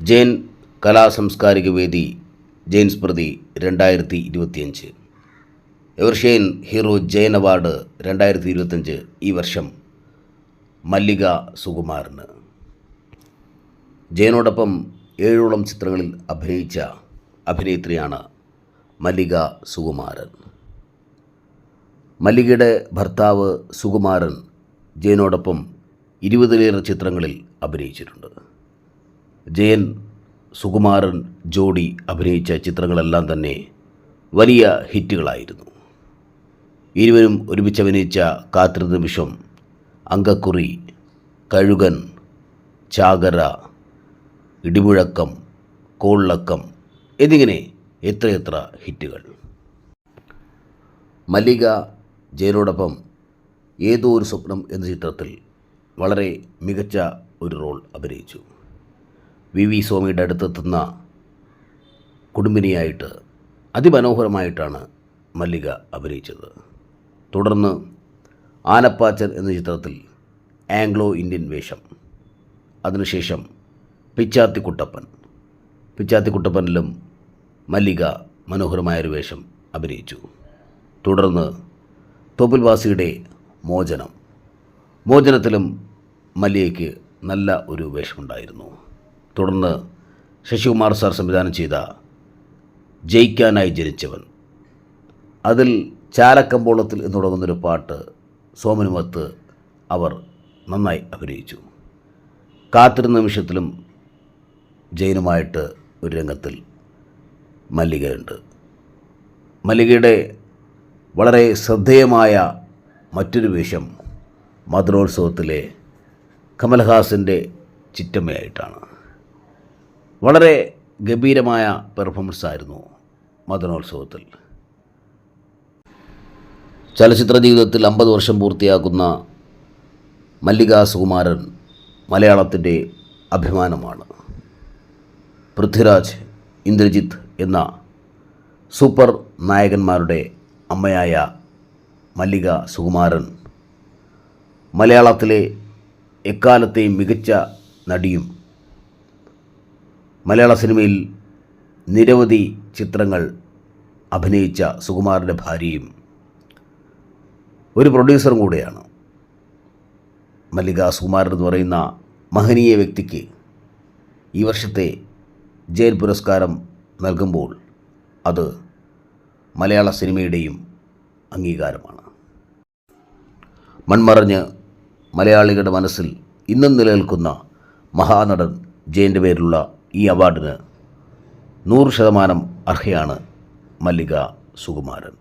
ജെയിൻ കലാസാംസ്കാരിക വേദി ജെയിൻ സ്മൃതി രണ്ടായിരത്തി ഇരുപത്തിയഞ്ച് എവർഷെയിൻ ഹീറോ ജെയിൻ അവാർഡ് രണ്ടായിരത്തി ഇരുപത്തഞ്ച് ഈ വർഷം മല്ലിക സുകുമാരന് ജയനോടൊപ്പം ഏഴോളം ചിത്രങ്ങളിൽ അഭിനയിച്ച അഭിനേത്രിയാണ് മല്ലിക സുകുമാരൻ. മല്ലികയുടെ ഭർത്താവ് സുകുമാരൻ ജയനോടൊപ്പം ഇരുപതിലേറെ ചിത്രങ്ങളിൽ അഭിനയിച്ചിട്ടുണ്ട്. ജയൻ സുകുമാരൻ ജോഡി അഭിനയിച്ച ചിത്രങ്ങളെല്ലാം തന്നെ വലിയ ഹിറ്റുകളായിരുന്നു. ഇരുവരും ഒരുമിച്ച് അഭിനയിച്ച കാത്തിരുന്ന നിമിഷം അങ്കക്കുറി കഴുകൻ ചാകര ഇടിമുഴക്കം കോള്ളക്കം എന്നിങ്ങനെ എത്രയെത്ര ഹിറ്റുകൾ. മല്ലിക ജയനോടൊപ്പം ഏതോ ഒരു സ്വപ്നം എന്ന ചിത്രത്തിൽ വളരെ മികച്ച ഒരു റോൾ അഭിനയിച്ചു. വി വി സ്വാമിയുടെ അടുത്തെത്തുന്ന കുടുംബിനിയായിട്ട് അതിമനോഹരമായിട്ടാണ് മല്ലിക അഭിനയിച്ചത്. തുടർന്ന് ആനപ്പാച്ചൻ എന്ന ചിത്രത്തിൽ ആംഗ്ലോ ഇന്ത്യൻ വേഷം. അതിനുശേഷം പിച്ചാത്തിക്കുട്ടപ്പൻ. പിച്ചാത്തിക്കുട്ടപ്പനിലും പിച്ചാത്തി കുട്ടപ്പനിലും മല്ലിക മനോഹരമായൊരു വേഷം അഭിനയിച്ചു. തുടർന്ന് തോപ്പിൽവാസിയുടെ മോചനം. മോചനത്തിലും മല്ലികയ്ക്ക് നല്ല ഒരു വേഷമുണ്ടായിരുന്നു. തുടർന്ന് ശശികുമാർ സാർ സംവിധാനം ചെയ്ത ജയിക്കാനായി ജനിച്ചവൻ. അതിൽ ചാലക്കമ്പോളത്തിൽ എന്ന് തുടങ്ങുന്നൊരു പാട്ട് സോമനുമത്ത് അവർ നന്നായി അഭിനയിച്ചു. കാത്തിരുന്ന നിമിഷത്തിലും ജയിനുമായിട്ട് ഒരു രംഗത്തിൽ മല്ലികയുണ്ട്. മല്ലികയുടെ വളരെ ശ്രദ്ധേയമായ മറ്റൊരു വേഷം മധുരോത്സവത്തിലെ കമൽഹാസിന്റെ ചിറ്റമ്മയായിട്ടാണ്. വളരെ ഗംഭീരമായ പെർഫോമൻസ് ആയിരുന്നു മദനോത്സവത്തിൽ. ചലച്ചിത്ര ജീവിതത്തിൽ അമ്പത് വർഷം പൂർത്തിയാക്കുന്ന മല്ലിക സുകുമാരൻ മലയാളത്തിന്റെ അഭിമാനമാണ്. പൃഥ്വിരാജ് ഇന്ദ്രജിത്ത് എന്ന സൂപ്പർ നായകന്മാരുടെ അമ്മയായ മല്ലിക സുകുമാരൻ മലയാളത്തിലെ എക്കാലത്തെയും മികച്ച നടിയും മലയാള സിനിമയിൽ നിരവധി ചിത്രങ്ങൾ അഭിനയിച്ച സുകുമാരന്റെ ഭാര്യയും ഒരു പ്രൊഡ്യൂസറും കൂടെയാണ്. മല്ലിക സുകുമാരൻ എന്ന് പറയുന്ന മഹനീയ വ്യക്തിക്ക് ഈ വർഷത്തെ ജയൻ പുരസ്കാരം നൽകുമ്പോൾ അത് മലയാള സിനിമയുടെയും അംഗീകാരമാണ്. മൺമറഞ്ഞ് മലയാളികളുടെ മനസ്സിൽ ഇന്നും നിലനിൽക്കുന്ന മഹാനടൻ ജയന്റെ പേരിലുള്ള ഈ അവാർഡിന് നൂറ് ശതമാനം അർഹയാണ് മല്ലിക സുകുമാരൻ.